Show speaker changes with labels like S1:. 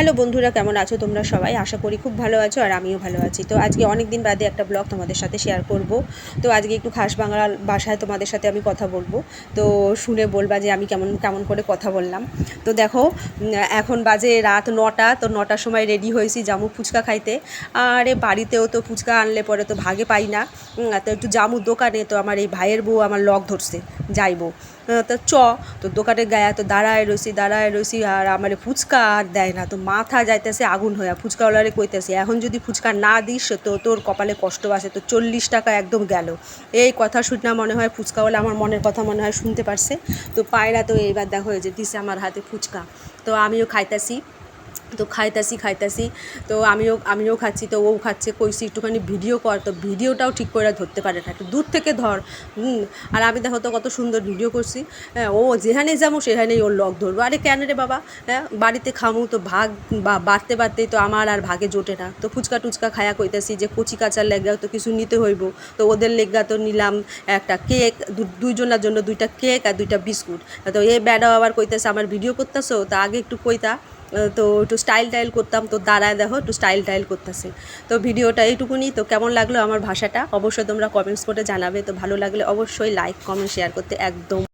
S1: Hello বন্ধুরা, কেমন আছো তোমরা সবাই? আশা করি খুব ভালো আছো আর আমিও ভালো আছি। তো আজকে অনেক দিন বাদে একটা ব্লগ তোমাদের সাথে শেয়ার করব। তো আজকে একটু খাস বাংলা ভাষায় তোমাদের সাথে আমি কথা বলব। তো শুনে বলবা যে আমি কেমন কেমন করে কথা বললাম। তো দেখো, এখন বাজে রাত নটা, তো নটার সময় রেডি হয়েছি জামু ফুচকা খাইতে। আরে বাড়িতেও তো ফুচকা আনলে পরে তো ভাগে পাই না। তো একটু জামু দোকানে তো আমার এই ভাইয়ের বউ আমার লক ধরছে। যাইবো। তো চ, তো দোকানে গায়া, তো দাঁড়ায় রয়েছি দাঁড়ায় রয়েছি আর আমার ফুচকা আর দেয় না। তো মাথা যাইতেছে আগুন হয়ে ফুচকাওয়ালারে কইতেছে, এখন যদি ফুচকা না দিস, তো তোর কপালে কষ্ট আছে, তো চল্লিশ টাকা একদম গেল। এই কথা শুনে মনে হয় ফুচকাওয়ালা আমার মনের কথা মনে হয় শুনতে পারছে। তো পায়রা তো এইবার দেখো যে দিছে আমার হাতে ফুচকা। তো আমিও খাইতাছি। তো খাইতাছি খাইতাছি। তো আমিও আমিও খাচ্ছি, তো ও খাচ্ছে, কইছি একটুখানি ভিডিও কর, তো ভিডিওটাও ঠিক করে ধরতে পারে না একটু দূর থেকে ধর, হুম। আর আমি দেখো তো কত সুন্দর ভিডিও করছি। হ্যাঁ ও যেখানে যাব, সেখানেই ওর লক ধরবো। আরে কেন রে বাবা? হ্যাঁ বাড়িতে খামু তো ভাগ বা বাড়তে, বাড়তেই তো আমার আর ভাগে জোটে না। তো ফুচকা টুচকা খায়া কইতাছি যে কচি কাঁচার লেগা তো কিছু নিতে হইব। তো ওদের লেগা তো নিলাম একটা কেক দুইজনের জন্য দুইটা কেক আর দুইটা বিস্কুট। তো এ ব্যাডাও আবার কইতেছে, আমার ভিডিও করতেছো? তা আগে একটু কইতা। তো একটু স্টাইল টাইল করতাম, তো দাঁড়ায় দেখো, একটু স্টাইল টাইল করতেছে। তো ভিডিওটা এইটুকুনি, তো কেমন লাগল আমার ভাষাটা? অবশ্যই তোমরা কমেন্টস করে জানাবে, তো ভালো লাগলে অবশ্যই লাইক কমেন্ট শেয়ার করতে একদম